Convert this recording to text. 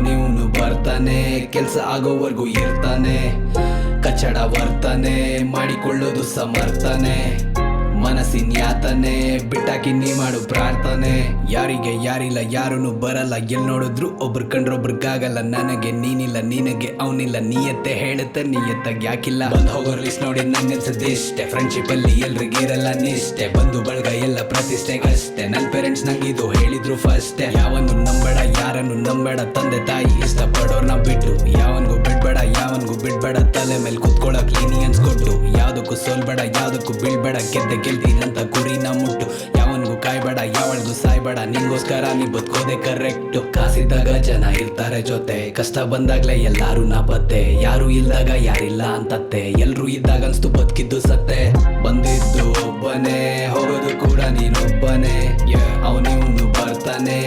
ಅವನಿವನು ಬರ್ತಾನೆ, ಕೆಲ್ಸ ಆಗೋವರೆಗೂ ಇರ್ತಾನೆ ಕಚ್ಚಡ ಬರ್ತಾನೆ ಮಾಡಿಕೊಳ್ಳೋದು ಸಮರ್ಥನೆ, ಮನಸ್ಸಿನ ಯಾತನೆ, ಬಿಟ್ಟಾಕಿ ನೀ ಮಾಡು ಪ್ರಾರ್ಥನೆ. ಯಾರಿಗೆ ಯಾರಿಲ್ಲ ಯಾರೂ ಬರಲ್ಲ ಎಲ್ಲಿ ನೋಡಿದ್ರು ಒಬ್ರು ಕಂಡ್ರೊಬ್ರಿಗಾಗಲ್ಲ, ನನಗೆ ನೀನಿಲ್ಲ, ನಿನಗೆ ಅವನಿಲ್ಲ, ನೀಯತ್ತೆ ಹೇಳುತ್ತೆ, ನೀಯತ್ತಾಗ ಯಾಕಿಲ್ಲ. ಬಂದು ಹೋಗೋ ಲಿಸ್ಟ್ ನೋಡಿ ನನ್ನ ಇಷ್ಟೇ. ಫ್ರೆಂಡ್ಶಿಪ್ ಅಲ್ಲಿ ಎಲ್ರಿಗೆ ಇರಲ್ಲ ನಿಷ್ಠೆ. ಬಂದು ಬಳಗ ಎಲ್ಲ ಪ್ರತಿಷ್ಠೆ ನನ್ನ ಪೇರೆಂಟ್ಸ್ ಪೇರೆಂಟ್ಸ್ ಇದು ಹೇಳಿದ್ರು ಫಸ್ಟ್ ಯಾವನ್ನು ನಂಬಡ ನಂಬೇಡ ತಂದೆ ತಾಯಿ ಇಷ್ಟ ಪಡೋರ್ನ ಬಿಟ್ಟು. ಯಾವನ್ಗೂ ಬಿಡ್ಬೇಡ ಯಾವನ್ಗೂ ಬಿಡ್ಬೇಡ. ತಲೆ ಮೇಲೆ ಕುತ್ಕೊಳಕ್ ಲೀನಿಯನ್ಸ್ ಕೊಟ್ಟು. ಯಾವ್ದಕ್ಕೂ ಸೋಲ್ಬೇಡ, ಯಾವ್ದಕ್ಕೂ ಬೀಳ್ಬೇಡ. ಗೆದ್ದೆ ಗೆಲ್ತೀನಂತ ಗುರಿನ ಮುಟ್ಟು. ಯಾವನ್ಗೂ ಕಾಯ್ಬೇಡ, ಯಾವಳ್ಗೂ ಸಾಯ್ಬೇಡ. ನಿಂಗೋಸ್ಕರ ನೀ ಬದುಕೋದೆ ಕರೆಕ್ಟ್ ಕಾಸಿದ್ದಾಗ ಜನ ಇರ್ತಾರೆ ಜೊತೆ. ಕಷ್ಟ ಬಂದಾಗ್ಲೇ ಎಲ್ಲಾರು ನಾ ನಾಪತ್ತೆ. ಯಾರು ಇಲ್ದಾಗ ಯಾರಿಲ್ಲ ಅಂತತ್ತೆ. ಎಲ್ರು ಇದ್ದಾಗ ಅನ್ಸ್ತು ಬದುಕಿದ್ದು ಸತ್ತೆ. ಬಂದಿದ್ದು ಒಬ್ಬನೇ, ಹೋಗೋದು ಕೂಡ ನೀನೊಬ್ಬನೇ. ಅವನಿವನು ಬರ್ತಾನೆ.